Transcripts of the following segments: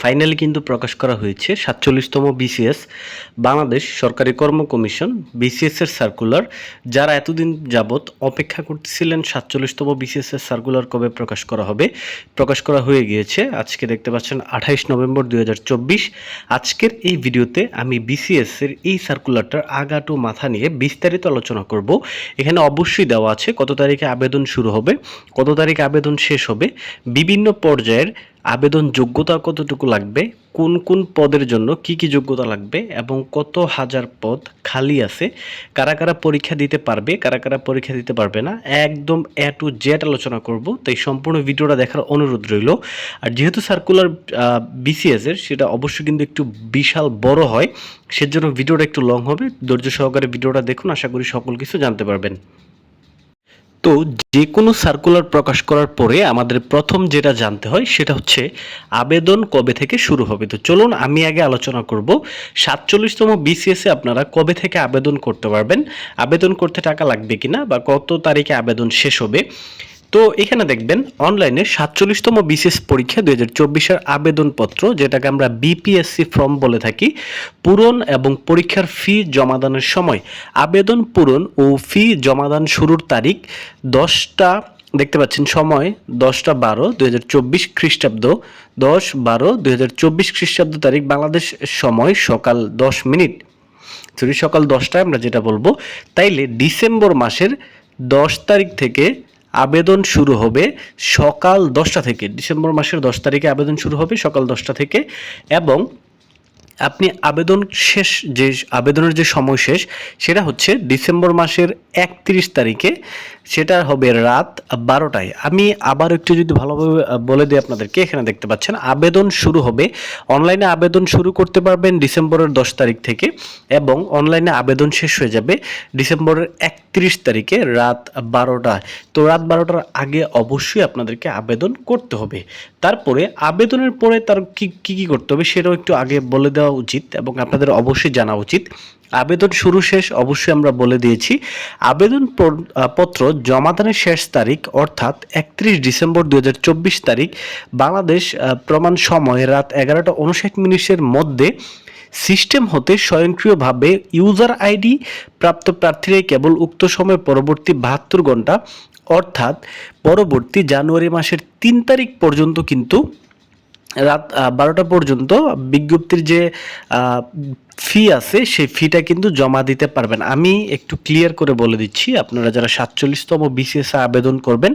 Finally কিন্তু প্রকাশ করা হয়েছে সাতচল্লিশতম বিসিএস বাংলাদেশ সরকারি কর্ম কমিশন, বিসিএস এর সার্কুলার যারা এতদিন যাবৎ অপেক্ষা করতেছিলেন সাতচল্লিশতম বিসিএস এর সার্কুলার কবে প্রকাশ করা হবে, প্রকাশ করা হয়ে গিয়েছে আজকে দেখতে পাচ্ছেন আঠাইশ নভেম্বর দু হাজার চব্বিশ। আজকের এই ভিডিওতে আমি বিসিএস এর এই সার্কুলারটার আগাটু মাথা নিয়ে বিস্তারিত আলোচনা করব। এখানে অবশ্যই দেওয়া আছে কত তারিখে আবেদন শুরু হবে, কত তারিখে আবেদন শেষ হবে, বিভিন্ন পর্যায়ের আবেদন যোগ্যতা কতটুকু লাগবে? কোন কোন পদের জন্য কি কি যোগ্যতা লাগবে? এবং কত হাজার পদ খালি আছে? কারা কারা পরীক্ষা দিতে পারবে, কারা কারা পরীক্ষা দিতে পারবে না, একদম এ টু জেড আলোচনা করব। তাই সম্পূর্ণ ভিডিওটা দেখার অনুরোধ রইল। আর যেহেতু সার্কুলার বিসিএস এর, সেটা অবশ্যই কিন্তু একটু বিশাল বড় হয়। সেজন্য ভিডিওটা একটু লং হবে। ধৈর্য সহকারে ভিডিওটা দেখুন। আশা করি সকল কিছু জানতে পারবেন। তো যে কোনো সার্কুলার প্রকাশ করার পরে আমাদের প্রথম যেটা জানতে হয় সেটা হচ্ছে আবেদন কবে থেকে শুরু হবে। তো চলুন আমি আগে আলোচনা করব, সাতচল্লিশতম বিসিএসে আপনারা কবে থেকে আবেদন করতে পারবেন, আবেদন করতে টাকা লাগবে কিনা বা কত তারিখে আবেদন শেষ হবে তো এখানে দেখবেন অনলাইনে সাতচল্লিশতম বিসিএস পরীক্ষা দুই হাজার চব্বিশের আবেদনপত্র, যেটাকে আমরা বিপিএসসি ফর্ম বলে থাকি, পূরণ এবং পরীক্ষার ফি জমাদানের সময়। আবেদন পূরণ ও ফি জমাদান শুরুর তারিখ দশটা, দেখতে পাচ্ছেন সময়, দশটা বারো দুই হাজার চব্বিশ খ্রিস্টাব্দ। দশ বারো দুই হাজার চব্বিশ খ্রিস্টাব্দ তারিখ, বাংলাদেশ সময় সকাল দশ মিনিট। সরি, সকাল দশটায় আমরা যেটা বলব, তাইলে ডিসেম্বর মাসের দশ তারিখ থেকে আবেদন শুরু হবে সকাল দশটা থেকে, ডিসেম্বর মাসের দশ তারিখে আবেদন শুরু হবে সকাল দশটা থেকে এবং আপনি আবেদন শেষ যে, আবেদনের যে সময় শেষ, সেটা হচ্ছে ডিসেম্বর মাসের একত্রিশ তারিখে সেটা হবে রাত বারোটায়। আমি আবার একটু যদি ভালোভাবে বলে দিই আপনাদেরকে, এখানে দেখতে পাচ্ছেন, আবেদন শুরু হবে। অনলাইনে আবেদন শুরু করতে পারবেন ডিসেম্বরের দশ তারিখ থেকে এবং অনলাইনে আবেদন শেষ হয়ে যাবে ডিসেম্বরের একত্রিশ তারিখে রাত বারোটায়। তো রাত বারোটার আগে অবশ্যই আপনাদেরকে আবেদন করতে হবে। তারপরে আবেদনের পরে তার কি কি কি করতে হবে সেটাও একটু আগে বলে দেওয়া উচিত এবং আপনাদের অবশ্যই জানা উচিত। আবেদন শুরু শেষ অবশ্যই আমরা বলে দিয়েছি। আবেদন পত্র জমাদানের শেষ তারিখ অর্থাৎ একত্রিশ ডিসেম্বর দু হাজার চব্বিশ তারিখ, বাংলাদেশ প্রমাণ সময় রাত এগারোটা উনষাট মিনিটের মধ্যে সিস্টেম হতে স্বয়ংক্রিয়ভাবে ইউজার আইডি, প্রাপ্ত প্রার্থীরাই কেবল উক্ত সময় পরবর্তী বাহাত্তর ঘণ্টা, অর্থাৎ পরবর্তী জানুয়ারি মাসের তিন তারিখ পর্যন্ত কিন্তু রাত বারোটা পর্যন্ত বিজ্ঞপ্তির যে ফি আছে, সেই ফিটা কিন্তু জমা দিতে পারবেন। আমি একটু ক্লিয়ার করে বলে দিচ্ছি, আপনারা যারা সাতচল্লিশতম বিসিএস আবেদন করবেন,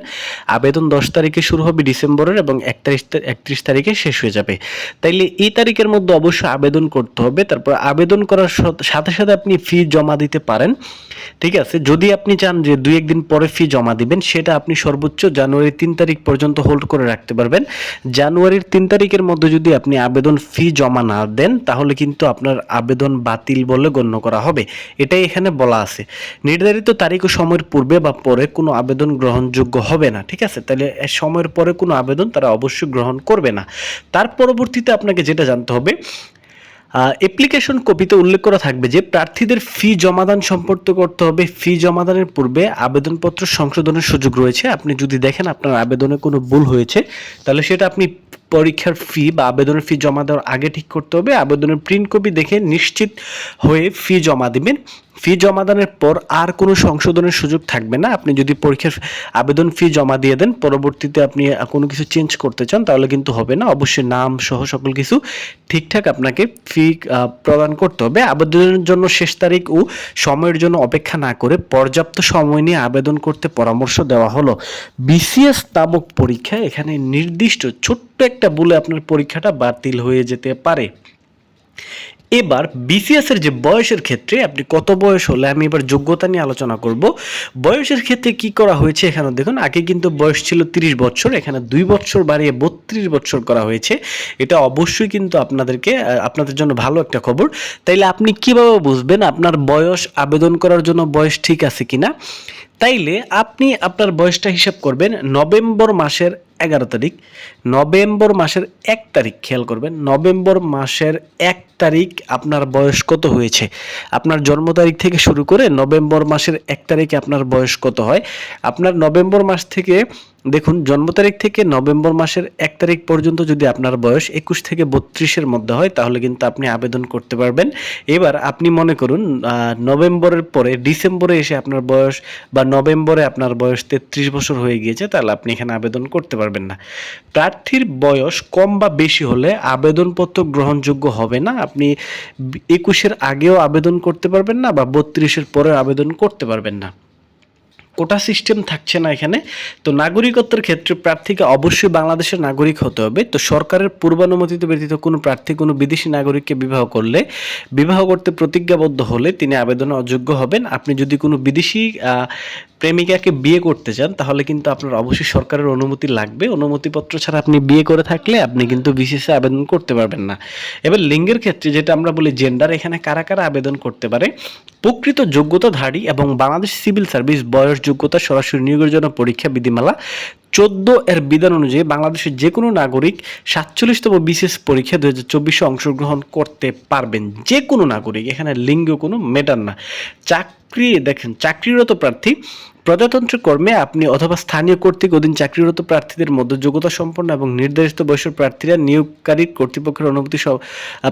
আবেদন দশ তারিখে শুরু হবে ডিসেম্বরের এবং একত্রিশ একত্রিশ তারিখে শেষ হয়ে যাবে। তাইলে এই তারিখের মধ্যে অবশ্যই আবেদন করতে হবে, তারপর আবেদন করার সাথে সাথে আপনি ফি জমা দিতে পারেন। ঠিক আছে? যদি আপনি চান যে দুই একদিন পরে ফি জমা দিবেন, সেটা আপনি সর্বোচ্চ জানুয়ারির তিন তারিখ পর্যন্ত হোল্ড করে রাখতে পারবেন। জানুয়ারির তিন তারিখের মধ্যে যদি আপনি আবেদন ফি জমা না দেন, তাহলে কিন্তু আপনার আবেদন বাতিল বলে গণ্য করা হবে। এটাই এখানে বলা আছে। নির্ধারিত তারিখ ও সময়ের পূর্বে বা পরে কোনো আবেদন গ্রহণযোগ্য হবে না, ঠিক আছে? তাহলে সময়ের পরে কোনো আবেদন তারা অবশ্যই গ্রহণ করবে না। তার পরবর্তীতে আপনাকে যেটা জানতে হবে অ্যাপ্লিকেশন কপিতে উল্লেখ করা থাকবে যে প্রার্থীদের ফি জমাদান সম্পর্ক করতে হবে। ফি জমাদানের পূর্বে আবেদনপত্র সংশোধনের সুযোগ রয়েছে। আপনি যদি দেখেন আপনার আবেদনে কোনো ভুল হয়েছে, তাহলে সেটা আপনি পরীক্ষার ফি বা আবেদনের ফি জমা দেওয়ার আগে ঠিক করতে হবে। আবেদনের প্রিন্ট কপি দেখে নিশ্চিত হয়ে ফি জমা দিবেন। ফি জমাদানের পর আর কোনো সংশোধনের সুযোগ থাকবে না। আপনি যদি পরীক্ষার আবেদন ফি জমা দিয়ে দেন, পরবর্তীতে আপনি কোনো কিছু চেঞ্জ করতে চান, তাহলে কিন্তু হবে না। অবশ্যই নাম সহ সকল কিছু ঠিকঠাক আপনাকে ফি প্রদান করতে হবে। আবেদনের জন্য শেষ তারিখ ও সময়ের জন্য অপেক্ষা না করে পর্যাপ্ত সময় নিয়ে আবেদন করতে পরামর্শ দেওয়া হলো। বিসিএস নামক পরীক্ষা এখানে নির্দিষ্ট ছোট্ট একটা বলে আপনার পরীক্ষাটা বাতিল হয়ে যেতে পারে। এবার বিসিএস এর যে বয়সের ক্ষেত্রে আপনি কত বয়স হলে, আমি এবার যোগ্যতা নিয়ে আলোচনা করব। বয়সের ক্ষেত্রে কি করা হয়েছে এখানে দেখুন, আগে কিন্তু বয়স ছিল 30 বছর, এখানে দুই বছর বাড়িয়ে বত্রিশ বছর করা হয়েছে। এটা অবশ্যই কিন্তু আপনাদেরকে আপনাদের জন্য ভালো একটা খবর। তাইলে আপনি কীভাবে বুঝবেন আপনার বয়স আবেদন করার জন্য বয়স ঠিক আছে কিনা? তাইলে আপনি আপনার বয়সটা হিসাব করবেন নভেম্বর মাসের এগারো তারিখ। নভেম্বর মাসের এক তারিখ, খেয়াল করবেন। নভেম্বর মাসের এক তারিখ আপনার বয়স কত হয়েছে? আপনার জন্ম তারিখ থেকে শুরু করে নভেম্বর মাসের এক তারিখে আপনার বয়স কত হয়? আপনার নভেম্বর মাস থেকে দেখুন, জন্ম তারিখ থেকে নভেম্বর মাসের এক তারিখ পর্যন্ত যদি আপনার বয়স একুশ থেকে বত্রিশের মধ্যে হয়, তাহলে কিন্তু আপনি আবেদন করতে পারবেন। এবার আপনি মনে করুন নভেম্বরের পরে, ডিসেম্বরে এসে আপনার বয়স বা নভেম্বরে আপনার বয়স তেত্রিশ বছর হয়ে গিয়েছে, তাহলে আপনি এখানে আবেদন করতে পারবেন না। প্রার্থীর বয়স কম বা বেশি হলে আবেদনপত্র গ্রহণযোগ্য হবে না। আপনি একুশের আগেও আবেদন করতে পারবেন না বা বত্রিশের পরে আবেদন করতে পারবেন না। কোটা সিস্টেম থাকছে না এখানে। তো নাগরিকত্বের ক্ষেত্রে প্রার্থীকে অবশ্যই বাংলাদেশের নাগরিক হতে হবে। তো সরকারের পূর্বানুমোদিত ব্যতীত কোনো প্রার্থী, কোনো বিদেশি নাগরিককে বিবাহ করলে, বিবাহ করতে প্রতিজ্ঞাবদ্ধ হলে তিনি আবেদনে অযোগ্য হবেন। আপনি যদি কোনো বিদেশি প্রেমিকাকে বিয়ে করতে চান, তাহলে কিন্তু আপনার অবশ্যই সরকারের অনুমতি লাগবে। অনুমতিপত্র ছাড়া আপনি বিয়ে করে থাকলে আপনি কিন্তু বিসিএসে আবেদন করতে পারবেন না। এবার লিঙ্গের ক্ষেত্রে যেটা আমরা বলি জেন্ডার, এখানে কারা কারা আবেদন করতে পারে? প্রকৃত যোগ্যতাধারী এবং বাংলাদেশ সিভিল সার্ভিস বয়স যোগ্যতা সরাসরি নিয়োগের জন্য পরীক্ষা, বিধিমালা। চোদ্দ এর বিধান অনুযায়ী বাংলাদেশের যে কোনো নাগরিক সাতচল্লিশতম বিশেষ পরীক্ষা দু হাজার চব্বিশে অংশগ্রহণ করতে পারবেন। যে কোনো নাগরিক, এখানে লিঙ্গ কোনো মেটার না। চাকরি, দেখেন, চাকরিরত প্রার্থী প্রজাতন্ত্র কর্মে আপনি অথবা স্থানীয় কর্তৃক অধীন চাকরিরত প্রার্থীদের মধ্যে যোগ্যতা সম্পন্ন এবং নির্ধারিত বয়সের প্রার্থীরা নিয়োগকারী কর্তৃপক্ষের অনুমতি আহ,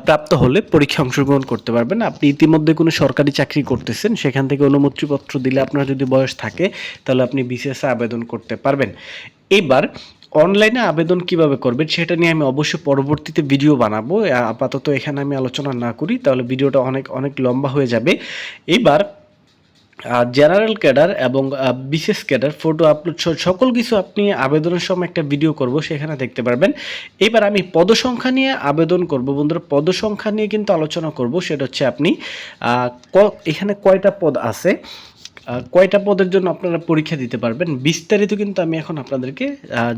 প্রাপ্ত হলে পরীক্ষা অংশগ্রহণ করতে পারবেন। আপনি ইতিমধ্যে কোনো সরকারি চাকরি করতেছেন সেখান থেকে অনুমতিপত্র দিলে আপনার যদি বয়স থাকে তাহলে আপনি বিসিএসে আবেদন করতে পারবেন। এবার অনলাইনে আবেদন কীভাবে করবেন সেটা নিয়ে আমি অবশ্যই পরবর্তীতে ভিডিও বানাবো। আপাতত এখানে আমি আলোচনা না করি তাহলে ভিডিওটা অনেক অনেক লম্বা হয়ে যাবে। এবার জেনারেল ক্যাডার এবং বিশেষ ক্যাডার ফটো আপলোড সকল কিছু আপনি আবেদনের সময় একটা ভিডিও করব, সেখানে দেখতে পারবেন। এবার আমি পদসংখ্যা নিয়ে আবেদন করব বন্ধুরা। পদসংখ্যা নিয়ে কিন্তু আলোচনা করব, সেটা হচ্ছে আপনি এখানে কয়টা পদ আছে? কয়টা পদের জন্য আপনারা পরীক্ষা দিতে পারবেন? বিস্তারিত কিন্তু আমি এখন আপনাদেরকে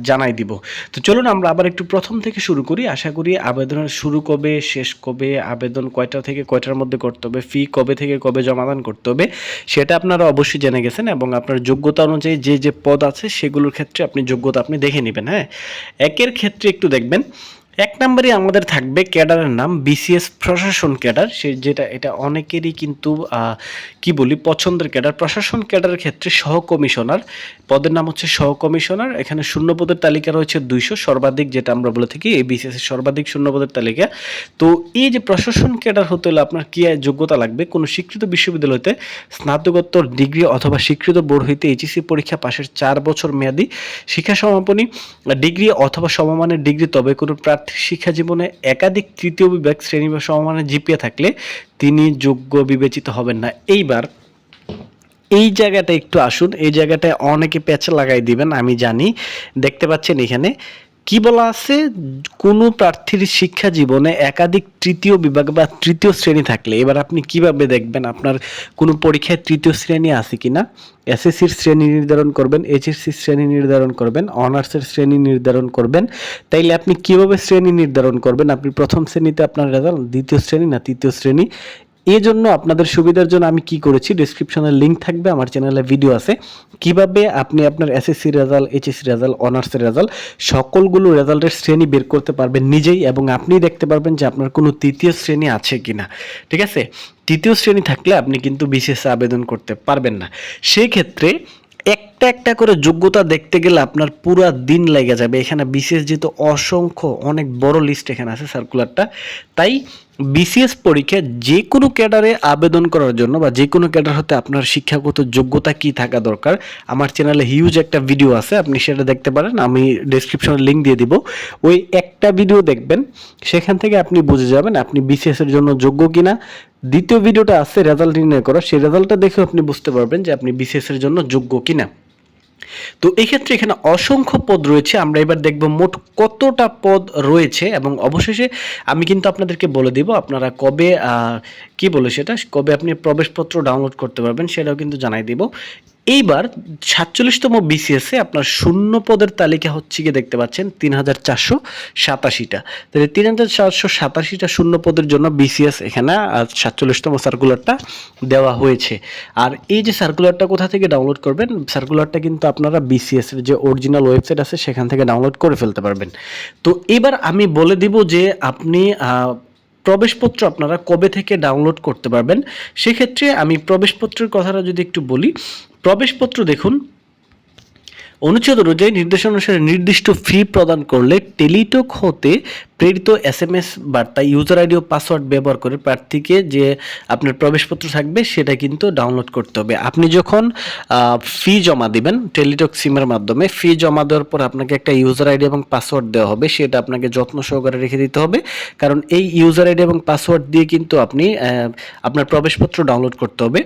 জানাই দিব। তো চলুন আমরা আবার একটু প্রথম থেকে শুরু করি। আশা করি আবেদনের শুরু কবে, শেষ কবে, আবেদন কয়টা থেকে কয়টার মধ্যে করতে হবে ফি কবে থেকে কবে জমাদান করতে হবে, সেটা আপনারা অবশ্যই জেনে গেছেন এবং আপনার যোগ্যতা অনুযায়ী যে যে পদ আছে সেগুলোর ক্ষেত্রে আপনি যোগ্যতা আপনি দেখে নেবেন হ্যাঁ? একের ক্ষেত্রে একটু দেখবেন এক নম্বরে আমাদের থাকবে ক্যাডারের নাম বিসিএস প্রশাসন ক্যাডার। সে যেটা, এটা অনেকেরই কিন্তু কি বলি, পছন্দের ক্যাডার। প্রশাসন ক্যাডারের ক্ষেত্রে সহ কমিশনার, পদের নাম হচ্ছে সহ কমিশনার। এখানে শূন্য পদের তালিকা রয়েছে দুইশো, সর্বাধিক যেটা আমরা বলে থাকি এই বিসিএস এর সর্বাধিক শূন্য পদের তালিকা। তো এই যে প্রশাসন ক্যাডার হতে হলে আপনার কি যোগ্যতা লাগবে? কোনো স্বীকৃত বিশ্ববিদ্যালয়তে স্নাতকোত্তর ডিগ্রি অথবা স্বীকৃত বোর্ড হইতে এইচএসসি পরীক্ষা পাশের চার বছর মেয়াদী শিক্ষা সমাপনী, ডিগ্রি অথবা সমমানের ডিগ্রি তবে কোনো প্রার্থী শিক্ষা জীবনে একাধিক তৃতীয় বিভাগ শ্রেণি বা সমমানের জিপিএ থাকলে তিনি যোগ্য বিবেচিত হবেন না। এইবার এই জায়গাটা একটু আসুন। এই জায়গাটায় অনেকে প্যাচ লাগাই দিবেন, আমি জানি। দেখতে পাচ্ছেন এখানে কি বলা আছে? কোনো প্রার্থীর শিক্ষা জীবনে একাধিক তৃতীয় বিভাগ বা তৃতীয় শ্রেণি থাকলে, এবার আপনি কীভাবে দেখবেন আপনার কোনো পরীক্ষায় তৃতীয় শ্রেণি আছে কিনা? এসএসসির শ্রেণি নির্ধারণ করবেন এইচএসসি শ্রেণি নির্ধারণ করবেন অনার্সের শ্রেণি নির্ধারণ করবেন। তাইলে আপনি কীভাবে শ্রেণি নির্ধারণ করবেন? আপনি প্রথম শ্রেণীতে আপনার রেজাল্ট দ্বিতীয় শ্রেণি না তৃতীয় শ্রেণি? এই জন্য আপনাদের সুবিধার জন্য আমি কি করেছি ডিসক্রিপশনে লিঙ্ক থাকবে, আমার চ্যানেলে ভিডিও আছে। কীভাবে আপনি আপনার এসএসসি রেজাল্ট এইচএসসি রেজাল্ট অনার্সের রেজাল্ট সকলগুলো রেজাল্টের শ্রেণি বের করতে পারবেন নিজেই এবং আপনি দেখতে পারবেন যে আপনার কোনো তৃতীয় শ্রেণি আছে কিনা। ঠিক আছে? তৃতীয় শ্রেণি থাকলে আপনি কিন্তু বিশেষ আবেদন করতে পারবেন না। সেই ক্ষেত্রে একটা একটা করে যোগ্যতা দেখতে গেলে আপনার পুরো দিন লেগে যাবে। এখানে বিশেষ যেহেতু অসংখ্য, অনেক বড় লিস্ট এখানে আছে সার্কুলারটা তাই বিসিএস পরীক্ষায় যে কোনো ক্যাডারে আবেদন করার জন্য বা যে কোনো ক্যাডার হতে আপনার শিক্ষাগত যোগ্যতা কি থাকা দরকার, আমার চ্যানেলে হিউজ একটা ভিডিও আছে, আপনি সেটা দেখতে পারেন, আমি ডেসক্রিপশনে লিঙ্ক দিয়ে দিব। ওই একটা ভিডিও দেখবেন, সেখান থেকে আপনি বুঝে যাবেন আপনি বিসিএস এর জন্য যোগ্য কিনা। দ্বিতীয় ভিডিওটা আছে রেজাল্ট নির্ণয় করা, সেই রেজাল্টটা দেখে আপনি বুঝতে পারবেন যে আপনি বিসিএস এর জন্য যোগ্য কিনা। তো এক্ষেত্রে ক্ষেত্রে এখানে অসংখ্য পদ রয়েছে। আমরা এবার দেখব মোট কতটা পদ রয়েছে এবং অবশেষে আমি কিন্তু আপনাদেরকে বলে দিব আপনারা কবে কি বলে সেটা? কবে আপনি প্রবেশপত্র ডাউনলোড করতে পারবেন সেটাও কিন্তু জানাই দিব। এইবার সাতচল্লিশতম বিসিএসে আপনার শূন্য পদের তালিকা হচ্ছে গিয়ে দেখতে পাচ্ছেন তিন হাজার চারশো সাতাশিটা। তাহলে তিন হাজার চারশো সাতাশিটা শূন্য পদের জন্য বিসিএস এখানে সাতচল্লিশতম সার্কুলারটা দেওয়া হয়েছে। আর এই যে সার্কুলারটা কোথা থেকে ডাউনলোড করবেন? সার্কুলারটা কিন্তু আপনারা বিসিএস এর যে অরিজিনাল ওয়েবসাইট আছে, সেখান থেকে ডাউনলোড করে ফেলতে পারবেন। তো এবার আমি বলে দিব যে আপনি প্রবেশপত্র আপনারা কবে থেকে ডাউনলোড করতে পারবেন? সেক্ষেত্রে আমি প্রবেশপত্রের কথাটা যদি একটু বলি প্রবেশপত্র দেখুন। অনুচ্ছেদ অনুযায়ী নির্দেশনা অনুসারে নির্দিষ্ট ফি প্রদান করলে টেলিটক হতে প্রেরিত এস এম এস বার্তা ইউজার আইডি ও পাসওয়ার্ড ব্যবহার করে প্রার্থীকে যে আপনার প্রবেশপত্র থাকবে সেটা কিন্তু ডাউনলোড করতে হবে। আপনি যখন ফি জমা দিবেন টেলিটক সিমের মাধ্যমে ফি জমা দেওয়ার পর আপনাকে একটা ইউজার আইডি এবং পাসওয়ার্ড দেওয়া হবে, সেটা আপনাকে যত্ন সহকারে রেখে দিতে হবে। কারণ এই ইউজার আইডি এবং পাসওয়ার্ড দিয়ে কিন্তু আপনি আপনার প্রবেশপত্র ডাউনলোড করতে হবে।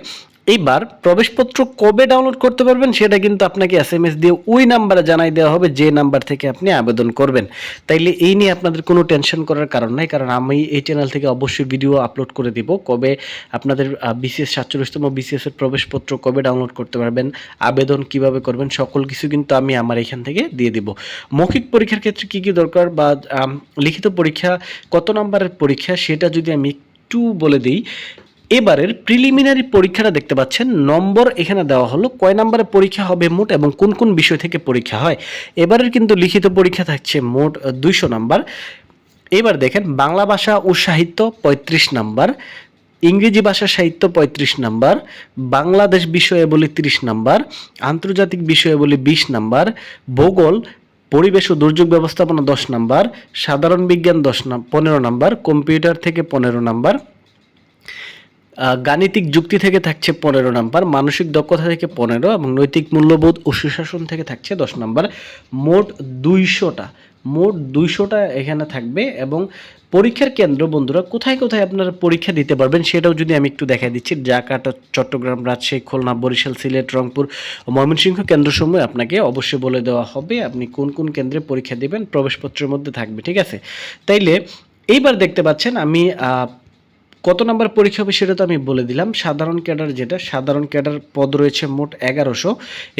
এইবার প্রবেশপত্র কবে ডাউনলোড করতে পারবেন সেটা কিন্তু আপনাকে এস এম এস দিয়ে ওই নাম্বারে জানাই দেওয়া হবে, যে নাম্বার থেকে আপনি আবেদন করবেন। তাইলে এই নিয়ে আপনাদের কোনো টেনশন করার কারণ নাই, কারণ আমি এই চ্যানেল থেকে অবশ্যই ভিডিও আপলোড করে দিব, কবে আপনাদের বিসিএস সাতচল্লিশতম বিসিএস এর প্রবেশপত্র কবে ডাউনলোড করতে পারবেন, আবেদন কীভাবে করবেন, সকল কিছু কিন্তু আমি আমার এখান থেকে দিয়ে দিব। মৌখিক পরীক্ষার ক্ষেত্রে কি কি দরকার বা লিখিত পরীক্ষা, কত নাম্বারের পরীক্ষা সেটা যদি আমি একটু বলে দিই এবারের প্রিলিমিনারি পরীক্ষাটা দেখতে পাচ্ছেন। নম্বর এখানে দেওয়া হলো। কয় নম্বরের পরীক্ষা হবে মোট এবং কোন কোন বিষয় থেকে পরীক্ষা হয়? এবারের কিন্তু লিখিত পরীক্ষা থাকছে মোট দুইশো নাম্বার। এবার দেখেন, বাংলা ভাষা ও সাহিত্য পঁয়ত্রিশ নাম্বার, ইংরেজি ভাষা সাহিত্য পঁয়ত্রিশ নাম্বার, বাংলাদেশ বিষয়ে বলি তিরিশ নাম্বার, আন্তর্জাতিক বিষয়ে বলি বিশ নাম্বার, ভূগোল, পরিবেশ ও দুর্যোগ ব্যবস্থাপনা দশ নাম্বার, সাধারণ বিজ্ঞান দশ পনেরো নাম্বার, কম্পিউটার থেকে পনেরো নাম্বার গাণিতিক যুক্তি থেকে থাকছে পনেরো নাম্বার, মানসিক দক্ষতা থেকে পনেরো এবং নৈতিক মূল্যবোধ ও সুশাসন থেকে থাকছে দশ নাম্বার। মোট দুইশোটা মোট দুইশোটা এখানে থাকবে এবং পরীক্ষার কেন্দ্র বন্ধুরা, কোথায় কোথায় আপনারা পরীক্ষা দিতে পারবেন সেটাও যদি আমি একটু দেখা দিচ্ছি। ঢাকা ট- চট্টগ্রাম, রাজশাহী, খুলনা, বরিশাল, সিলেট, রংপুর ময়মনসিংহ কেন্দ্রসমূহে আপনাকে অবশ্যই বলে দেওয়া হবে আপনি কোন কোন কেন্দ্রে পরীক্ষা দিবেন, প্রবেশপত্রের মধ্যে থাকবে, ঠিক আছে? তাইলে এইবার দেখতে পাচ্ছেন আমি কত নাম্বার পরীক্ষা হবে সেটা তো আমি বলে দিলাম। সাধারণ ক্যাডার যেটা, সাধারণ ক্যাডার পদ রয়েছে মোট এগারোশো।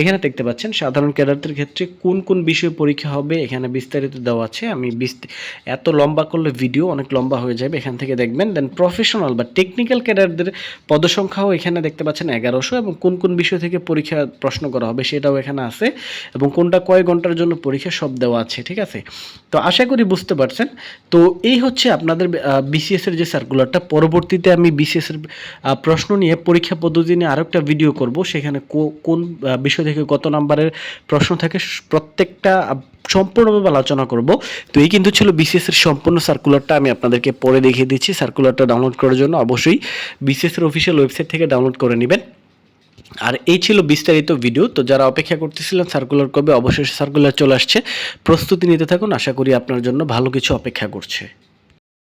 এখানে দেখতে পাচ্ছেন, সাধারণ ক্যাডারদের ক্ষেত্রে কোন কোন বিষয়ে পরীক্ষা হবে এখানে বিস্তারিত দেওয়া আছে। আমি এত লম্বা করলে ভিডিও অনেক লম্বা হয়ে যাবে, এখান থেকে দেখবেন। দেন প্রফেশনাল বা টেকনিক্যাল ক্যাডারদের পদসংখ্যাও এখানে দেখতে পাচ্ছেন এগারোশো এবং কোন কোন বিষয় থেকে পরীক্ষা প্রশ্ন করা হবে সেটাও এখানে আছে এবং কোনটা কয় ঘণ্টার জন্য পরীক্ষা সব দেওয়া আছে, ঠিক আছে? তো আশা করি বুঝতে পারছেন। তো এই হচ্ছে আপনাদের বিসিএস এর যে সার্কুলারটা পরবর্তীতে আমি আহ, প্রশ্ন নিয়ে পরীক্ষা পদ্ধতি নিয়ে আরেকটা ভিডিও করব। সেখানে কোন বিষয় থেকে কত নাম্বারের প্রশ্ন থাকে প্রত্যেকটা সম্পূর্ণভাবে আলোচনা করব। তো এই কিন্তু ছিল বিসিএস এর সম্পূর্ণ সার্কুলারটা আমি আপনাদেরকে পরে দেখিয়ে দিচ্ছি। সার্কুলারটা ডাউনলোড করার জন্য অবশ্যই বিসিএস এর অফিসিয়াল ওয়েবসাইট থেকে ডাউনলোড করে নেবেন। আর এই ছিল বিস্তারিত ভিডিও তো যারা অপেক্ষা করতেছিলেন সার্কুলার কবে অবশ্যই সার্কুলার চলে আসছে। প্রস্তুতি নিতে থাকুন। আশা করি আপনার জন্য ভালো কিছু অপেক্ষা করছে।